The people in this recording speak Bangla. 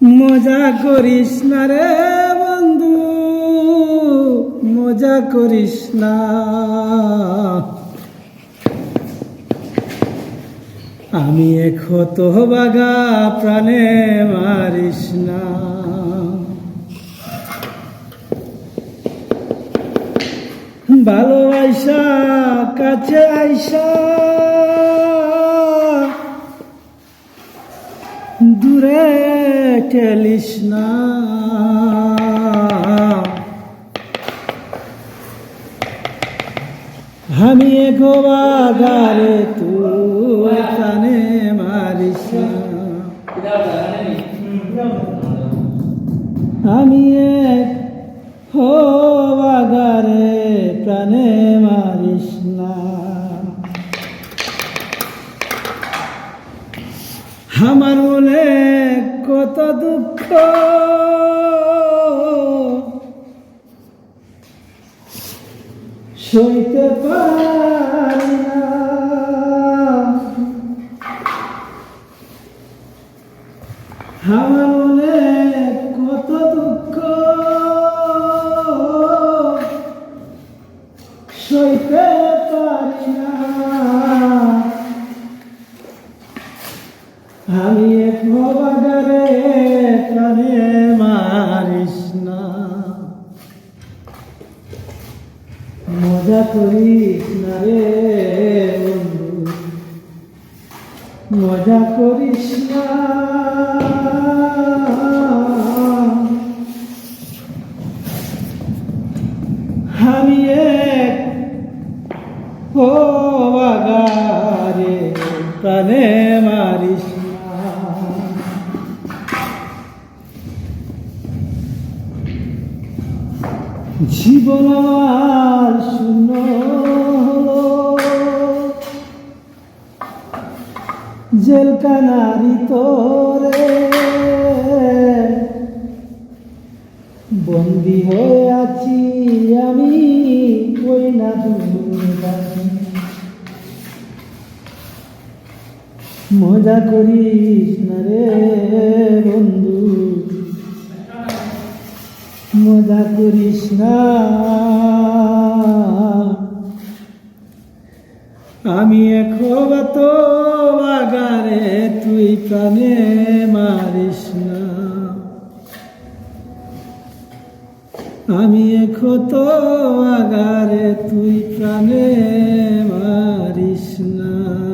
মজা করিস না রে বন্ধু, মজা করিস না। আমি ক্ষত বাগা প্রাণে মারিস না। ভালোবাসা, কাছে আইসা দূরে ঠেলিস না। আমি গোবাগারে তুই কানে মারিস আমি হো আমার মনে কত দুঃখ। সইতে পারি না। আমার মনে কত দুঃখ। আমি এক বাগারে প্রাণে মারিস না। মজা করিস না রে বন্ধু, মজা করিস না। আমি এক ও বাগারে প্রাণে জীবন আমার শূন্য হলো জেলখানারি তোরে বন্দি হয়ে আছি আমি, ওই না। মজা করিস না রে বন্ধু মজা করিস না। আমি এখন তো বাগারে, তুই প্রাণে মারিস না। আমি এখন তো বাগারে, তুই প্রাণে মারিস না।